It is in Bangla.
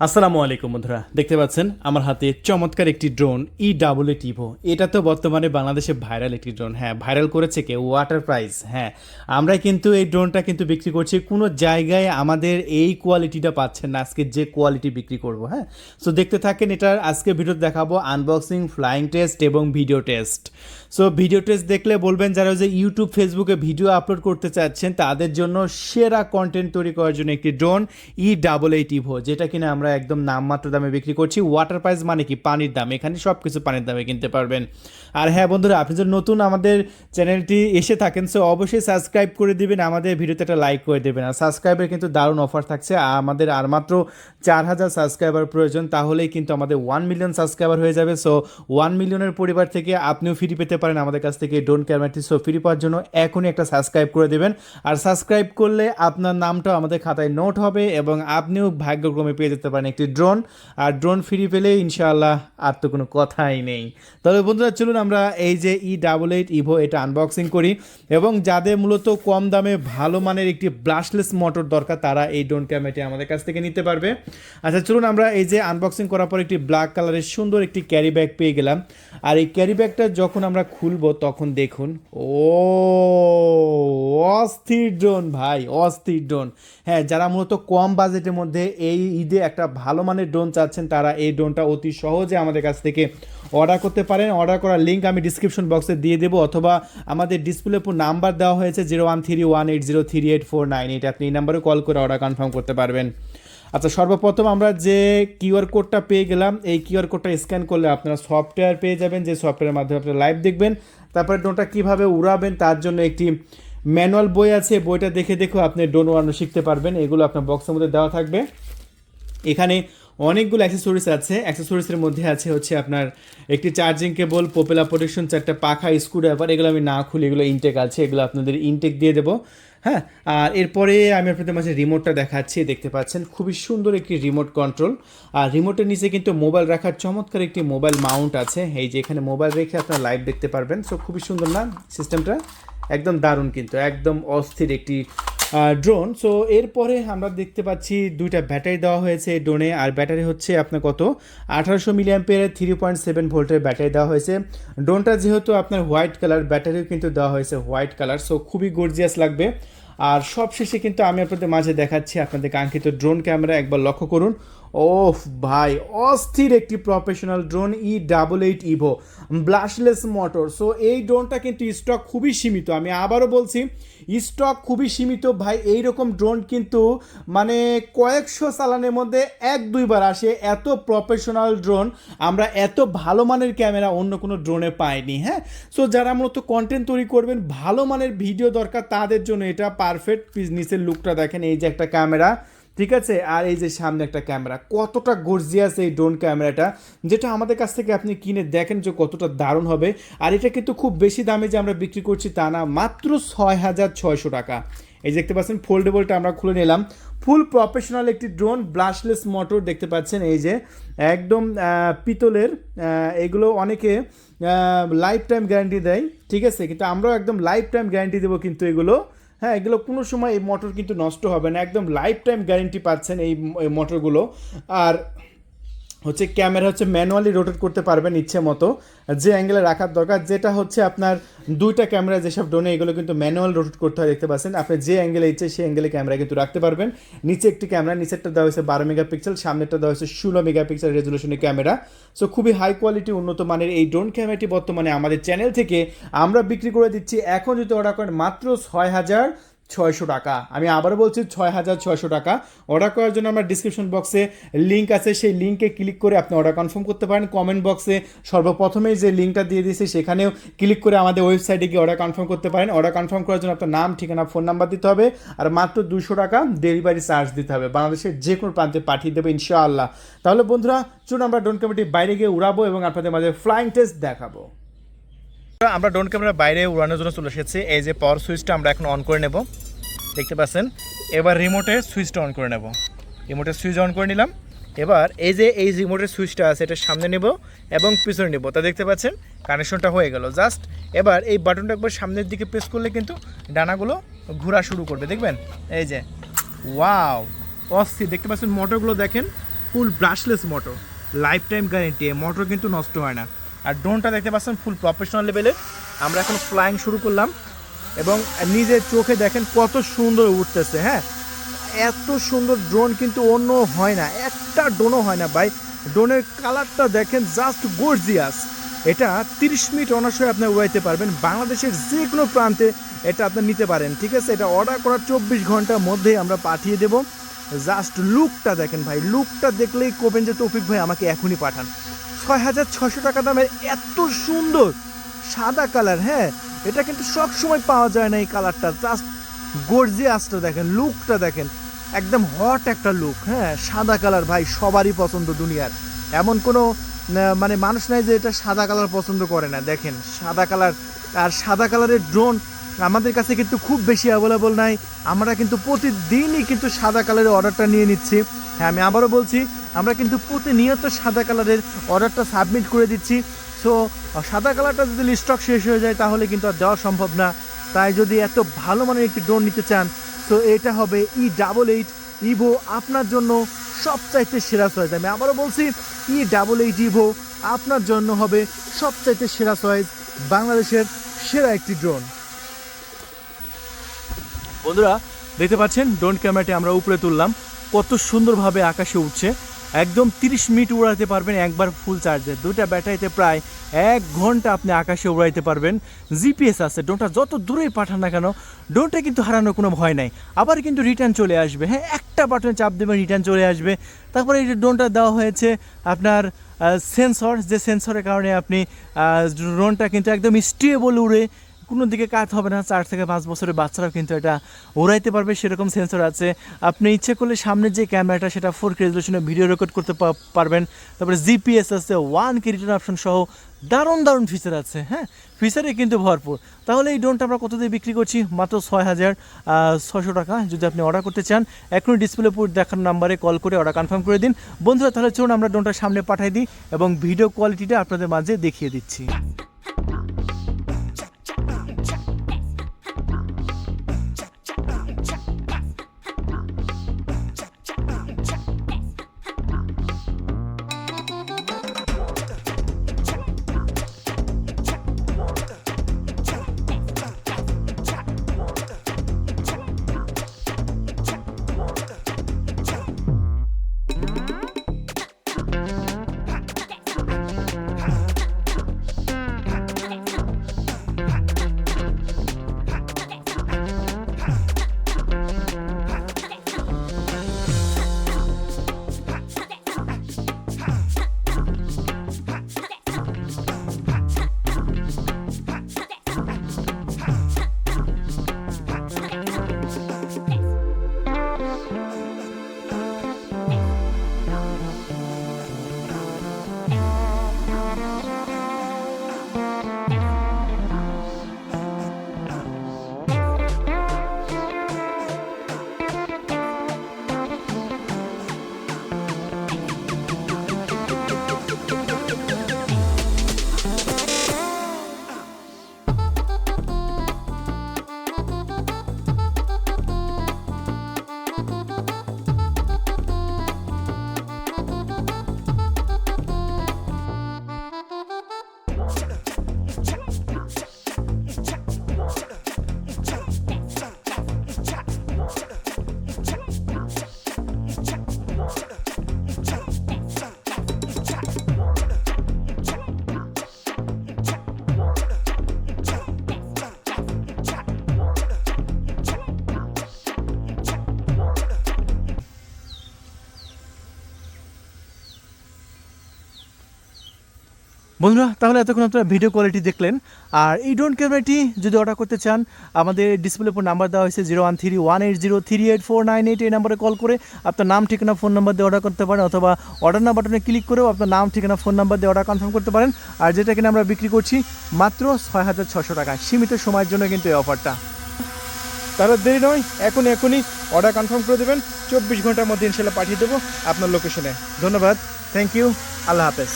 আসসালামু আলাইকুম বন্ধুরা, দেখতে পাচ্ছেন আমার হাতে চমৎকার একটি ড্রোন ই ডাবল এ টিভো এটা তো বর্তমানে বাংলাদেশে ভাইরাল একটি ড্রোন হ্যাঁ ভাইরাল করেছে কে? ওয়াটার প্রাইস হ্যাঁ আমরা কিন্তু এই ড্রোনটা কিন্তু বিক্রি করছি। কোনো জায়গায় আমাদের এই কোয়ালিটিটা পাচ্ছেন না। আজকে যে কোয়ালিটি বিক্রি করব হ্যাঁ? সো দেখতে থাকেন এটার আজকে ভিডিও দেখাবো আনবক্সিং ফ্লাইং টেস্ট এবং video test so video test দেখলে বলবেন যারা যে ইউটিউব ফেসবুকে ভিডিও আপলোড করতে চাচ্ছেন, তাদের জন্য সেরা কন্টেন্ট তৈরি করার জন্য একটি drone E double eight Evo যেটা কিনা আমরা একদম নামমাত্র দামে বিক্রি করছি। ওয়াটার প্রাইস মানে কি? পানির দাম। এখানে সব কিছু পানির দামে কিনতে পারবেন। আর হ্যাঁ বন্ধুরা, আপনি যদি নতুন আমাদের চ্যানেলটি এসে থাকেন সো অবশ্যই সাবস্ক্রাইব করে দিবেন, আমাদের ভিডিওতে একটা লাইক করে দেবেন। আর সাবস্ক্রাইবের কিন্তু দারুণ অফার থাকছে। আর আমাদের আর মাত্র চার হাজার সাবস্ক্রাইবার প্রয়োজন, তাহলেই কিন্তু আমাদের ওয়ান মিলিয়ন সাবস্ক্রাইবার হয়ে যাবে। সো ওয়ান মিলিয়নের পরিবার থেকে আপনিও ফ্রি পেতে পারেন আমাদের কাছ থেকে। ডোন ক্যামেরাটি সো ফ্রি পাওয়ার জন্য এখনই একটা সাবস্ক্রাইব করে দেবেন। আর সাবস্ক্রাইব করলে আপনার নামটাও আমাদের খাতায় নোট হবে এবং আপনিও ভাগ্যক্রমে পেয়ে যেতে পারেন একটি ড্রোন আর ড্রোন ফ্রি পেলে ইনশাআল্লাহ আর তো কোনো কথাই নেই। তবে বন্ধুরা, চলুন আমরা এই যে ই ডাবল এইট ইভো এটা আনবক্সিং করি, এবং যাদের মূলত কম দামে ভালো মানের একটি ব্রাশলেস মোটর দরকার, তারা এই ড্রোন ক্যামেরাটি আমাদের কাছ থেকে নিতে পারবে। আচ্ছা চলুন আমরা এই যে আনবক্সিং করার পর একটি ব্ল্যাক কালারের সুন্দর একটি ক্যারি ব্যাগ পেয়ে গেলাম। আর এই ক্যারি ব্যাগটা যখন আমরা খুলবো, তখন দেখুন, ও, অস্থির ড্রোন ভাই, অস্থির ড্রোন হ্যাঁ যারা মূলত কম বাজেটের মধ্যে এই ঈদে একটা ভালো মানের ড্রোন চাচ্ছেন, তারা এই ড্রোনটা অতি সহজে আমাদের কাছ থেকে অর্ডার করতে পারেন। অর্ডার করার লিঙ্ক আমি ডিসক্রিপশন বক্সে দিয়ে দেবো, অথবা আমাদের ডিসপ্লে উপর নাম্বার দেওয়া হয়েছে zero one three one eight zero three eight four nine eight আপনি এই নাম্বারে কল করে অর্ডার কনফার্ম করতে পারবেন। আচ্ছা সর্বপ্রথম আমরা যে কিউআর কোডটা পেয়ে গেলাম, এই কিউআর কোডটা স্ক্যান করলে আপনারা সফটওয়্যার পেয়ে যাবেন, যে সফটওয়্যারের মাধ্যমে আপনারা লাইভ দেখবেন। তারপরে ড্রোনটা কীভাবে উড়াবেন, তার জন্য একটি ম্যানুয়াল বই আছে, বইটা দেখে দেখেও আপনি ড্রোন উড়ানো শিখতে পারবেন। এগুলো আপনার বক্সের মধ্যে দেওয়া থাকবে। এখানে অনেকগুলো অ্যাক্সেসরিজ আছে। অ্যাক্সেসরিজের মধ্যে আছে হচ্ছে আপনার একটি চার্জিং কেবল পোপেলা প্রোটেকশন চারটা পাখা স্ক্রুড্রাইভার এগুলো আমি না খুলি এগুলো ইনটেক আছে, এগুলো আপনাদের ইনটেক দিয়ে দেবো। হ্যাঁ আর এরপরে আমি আপনাদের মাঝে রিমোটটা দেখাচ্ছি, দেখতে পাচ্ছেন। খুবই সুন্দর একটি রিমোট কন্ট্রোল আর রিমোটের নিচে কিন্তু মোবাইল রাখার চমৎকার একটি মোবাইল মাউন্ট আছে। এই যে এখানে মোবাইল রেখে আপনার লাইভ দেখতে পারবেন। সো খুবই সুন্দর না সিস্টেমটা একদম দারুণ কিন্তু, একদম অস্থির একটি ড্রোন সো এরপরে আমরা দেখতে পাচ্ছি দুইটা ব্যাটারি দেওয়া হয়েছে ড্রোনে আর ব্যাটারি হচ্ছে আপনার কত? আঠারোশো মিলিয়াম্পিয়ারের থ্রি পয়েন্ট সেভেন ভোল্টের ব্যাটারি দেওয়া হয়েছে। ড্রোনটা যেহেতু আপনার হোয়াইট কালার ব্যাটারিও কিন্তু দেওয়া হয়েছে হোয়াইট কালার সো খুবই গর্জিয়াস লাগবে। আর সবশেষে কিন্তু আমি আপনাদের মাঝে দেখাচ্ছি আপনাদের কাঙ্ক্ষিত ড্রোন ক্যামেরা একবার লক্ষ্য করুন। ওফ ভাই, অস্থির একটি professional drone E double eight Evo brushless motor so এই ড্রোনটা কিন্তু স্টক খুবই সীমিত। আমি আবারও বলছি স্টক খুবই সীমিত ভাই এই রকম ড্রোন কিন্তু মানে কয়েকশো চালানের মধ্যে এক দুইবার আসে। এত প্রফেশনাল ড্রোন আমরা এত ভালো মানের ক্যামেরা অন্য কোনো ড্রোনে পাইনি হ্যাঁ? সো যারা মূলত কন্টেন্ট তৈরি করবেন, ভালো মানের ভিডিও দরকার, তাদের জন্য এটা পারফেক্ট নিচের লুকটা দেখেন। এই যে একটা ক্যামেরা ঠিক আছে? আর এই যে সামনে একটা ক্যামেরা, কতটা গর্জিয়াস এই ড্রোন ক্যামেরাটা, যেটা আমাদের কাছ থেকে আপনি কিনে দেখেন যে কতটা দারুণ হবে। আর এটা কিন্তু খুব বেশি দামে যে আমরা বিক্রি করছি তা না, মাত্র ছয় হাজার ছয়শো টাকা। এই দেখতে পাচ্ছেন ফোল্ডেবলটা আমরা খুলে নিলাম। ফুল প্রফেশনাল একটি ড্রোন ব্লাশলেস মোটর দেখতে পাচ্ছেন। এই যে একদম পিতলের এগুলো অনেকে লাইফ টাইম গ্যারান্টি দেয়। ঠিক আছে? কিন্তু আমরাও একদম লাইফ টাইম গ্যারান্টি দেবো কিন্তু এগুলো। হ্যাঁ এগুলো কোনো সময় এই মোটর কিন্তু নষ্ট হবে না। একদম লাইফ টাইম গ্যারেন্টি পাচ্ছেন এই মোটরগুলো আর হচ্ছে ক্যামেরা হচ্ছে ম্যানুয়ালি রোটেট করতে পারবেন ইচ্ছে মতো। যে অ্যাঙ্গেলে রাখার দরকার, যেটা হচ্ছে আপনার দুইটা ক্যামেরা যেসব ডোনে এগুলো কিন্তু ম্যানুয়াল রোটেট করতে হয়, দেখতে পাচ্ছেন? আপনি যে অ্যাঙ্গেলে ইচ্ছে, সেই অ্যাঙ্গেলে ক্যামেরা কিন্তু রাখতে পারবেন। নিচে একটি ক্যামেরা, নিচেরটা দেওয়া হয়েছে বারো মেগাপিক্সেল, সামনেরটা দেওয়া হয়েছে ষোলো মেগাপিক্সেল রেজলিউশনের ক্যামেরা। সো খুবই হাই কোয়ালিটি উন্নত মানের এই ড্রোন ক্যামেরাটি বর্তমানে আমাদের চ্যানেল থেকে আমরা বিক্রি করে দিচ্ছি। এখন যদি অর্ডার করেন মাত্র ছয় হাজার ছয়শো টাকা। আমি আবারও বলছি ছয় হাজার ছয়শো টাকা। অর্ডার করার জন্য আমার ডিসক্রিপশন বক্সে লিঙ্ক আছে। সেই লিঙ্কে ক্লিক করে আপনি অর্ডার কনফার্ম করতে পারেন। কমেন্ট বক্সে সর্বপ্রথমেই যে লিঙ্কটা দিয়ে দিয়েছি, সেখানেও ক্লিক করে আমাদের ওয়েবসাইটে গিয়ে অর্ডার কনফার্ম করতে পারেন। অর্ডার কনফার্ম করার জন্য আপনার নাম, ঠিকানা ফোন নাম্বার দিতে হবে। আর মাত্র দুশো টাকা ডেলিভারি চার্জ দিতে হবে। বাংলাদেশের যে কোনো প্রান্তে পাঠিয়ে দেবে ইনশাআল্লাহ। তাহলে বন্ধুরা, চলুন আমরা ডোন কমিটির বাইরে গিয়ে উড়াবো এবং আপনাদের মাঝে ফ্লাইং টেস্ট দেখাবো। আমরা ড্রোন ক্যামেরা বাইরে উড়ানোর জন্য চলে এসেছি। এই যে পাওয়ার সুইচটা আমরা এখন অন করে নেব। দেখতে পাচ্ছেন? এবার রিমোটে সুইচটা অন করে নেব। রিমোটের সুইচ অন করে নিলাম। এবার এই যে এই রিমোটের সুইচটা আছে, এটা সামনে নেব এবং পিছনে নেব। তা দেখতে পাচ্ছেন? কানেকশনটা হয়ে গেল। জাস্ট এবার এই বাটনটা একবার সামনের দিকে প্রেস করলে কিন্তু ডানাগুলো ঘোরা শুরু করবে। দেখবেন? এই যে। ওয়াও অস্থির। দেখতে পাচ্ছেন? মোটরগুলো দেখেন? Full brushless motor lifetime guarantee motor কিন্তু নষ্ট হয় না। আর ড্রোনটা দেখতে পাচ্ছেন ফুল প্রফেশনাল লেভেলে আমরা এখন ফ্লাইং শুরু করলাম এবং নিজের চোখে দেখেন কত সুন্দর উঠতেছে হ্যাঁ? এত সুন্দর ড্রোন কিন্তু অন্য হয় না, একটা ড্রোনও হয় না ভাই। ড্রোনের কালারটা দেখেন জাস্ট গর্জিয়াস এটা তিরিশ মিনিট অনার্সে আপনি উড়াইতে পারবেন, বাংলাদেশের যে কোনো প্রান্তে এটা আপনি নিতে পারেন, ঠিক আছে? এটা অর্ডার করার চব্বিশ ঘণ্টার মধ্যেই আমরা পাঠিয়ে দেব। জাস্ট লুকটা দেখেন ভাই লুকটা দেখলেই কবেন যে, তৌফিক ভাই, আমাকে এখনই পাঠান। ছয় হাজার ছশো টাকা দামের এত সুন্দর সাদা কালার হ্যাঁ? এটা কিন্তু সব সময় পাওয়া যায় না এই কালারটা। জাস্ট গর্জিয়াসটা দেখেন লুকটা দেখেন। একদম হট একটা লুক হ্যাঁ? সাদা কালার ভাই, সবারই পছন্দ দুনিয়ার। এমন কোনো মানে মানুষ নাই যে এটা সাদা কালার পছন্দ করে না। দেখেন, সাদা কালার, আর সাদা কালারের ড্রোন আমাদের কাছে কিন্তু খুব বেশি অ্যাভেলেবল নাই। আমরা কিন্তু প্রতিদিনই কিন্তু সাদা কালারের অর্ডারটা নিয়ে নিচ্ছি। হ্যাঁ আমি আবারও বলছি আমরা কিন্তু প্রতিনিয়ত সাদা কালারের অর্ডারটা সাবমিট করে দিচ্ছি। সো সাদা কালারটা যদি স্টক শেষ হয়ে যায়, তাহলে কিন্তু আর দেওয়া সম্ভব না। তাই যদি এত ভালো মানের একটি ড্রোন নিতে চান, তো এটা হবে ই ডাবল এইট ইভো আপনার জন্য সবচাইতে সেরা চয়েস আমি আবারও বলছি ই ডাবল এইট ইভো আপনার জন্য হবে সবচাইতে সেরা চয়েস বাংলাদেশের সেরা একটি ড্রোন বন্ধুরা, দেখতে পাচ্ছেন ড্রোন ক্যামেরাটি আমরা উপরে তুললাম। কত সুন্দরভাবে আকাশে উঠছে। একদম তিরিশ মিনিট উড়াতে পারবেন, একবার ফুল চার্জে দুটা ব্যাটারিতে প্রায় এক ঘণ্টা আপনি আকাশে উড়াইতে পারবেন। জিপিএস আছে ড্রোনটা যত দূরেই পাঠান না কেন ড্রোনটা কিন্তু হারানোর কোনো ভয় নাই। আবার কিন্তু রিটার্ন চলে আসবে। হ্যাঁ একটা বাটনে চাপ দেবেন রিটার্ন চলে আসবে। তারপরে এই যে ড্রোনটা দেওয়া হয়েছে, আপনার সেন্সর যে সেন্সরের কারণে আপনি ড্রোনটা কিন্তু একদম স্টেবল উড়ে কোনো দিকে কাজ হবে না, চার থেকে পাঁচ বছরের বাচ্চারাও কিন্তু এটা উড়াইতে পারবে, সেরকম সেন্সর আছে। আপনি ইচ্ছে করলে সামনে যে ক্যামেরাটা, সেটা ফোর কে ভিডিও রেকর্ড করতে পারবেন। তারপরে জিপিএস আছে ওয়ান কে রিটার্ন অপশন সহ দারুণ দারুণ ফিচার আছে হ্যাঁ? ফিচারে কিন্তু ভরপুর। তাহলে এই ড্রোনটা আমরা কত দিয়ে বিক্রি করছি? মাত্র ছয় হাজার ছশো টাকা, যদি আপনি অর্ডার করতে চান। এখনই ডিসপ্লে পুর দেখার নাম্বারে কল করে অর্ডার কনফার্ম করে দিন। বন্ধুরা, তাহলে চলুন আমরা ড্রোনটা সামনে পাঠিয়ে দিই এবং ভিডিও কোয়ালিটিটা আপনাদের মাঝে দেখিয়ে দিচ্ছি। বন্ধুরা, তাহলে এতক্ষণ আপনারা ভিডিও কোয়ালিটি দেখলেন। আর এই ড্রোন ক্যামেরাটি যদি অর্ডার করতে চান, আমাদের ডিসপ্লে উপর নাম্বার দেওয়া হয়েছে zero one three one eight zero three eight four nine eight এই নাম্বারে কল করে আপনার নাম, ঠিকানা ফোন নাম্বার দিয়ে অর্ডার করতে পারেন, অথবা অর্ডার না বাটনে ক্লিক করেও আপনার নাম, ঠিকানা ফোন নাম্বার দিয়ে অর্ডার কনফার্ম করতে পারেন। আর যেটা কিনা আমরা বিক্রি করছি মাত্র ছয় হাজার ছশো টাকা সীমিত সময়ের জন্য কিন্তু এই অফারটা তাহলে দেরি নয় এখন এখনই অর্ডার কনফার্ম করে দেবেন। চব্বিশ ঘণ্টার মধ্যে ইনশাল্লাহ পাঠিয়ে দেবো আপনার লোকেশনে ধন্যবাদ থ্যাংক ইউ আল্লাহ হাফেজ।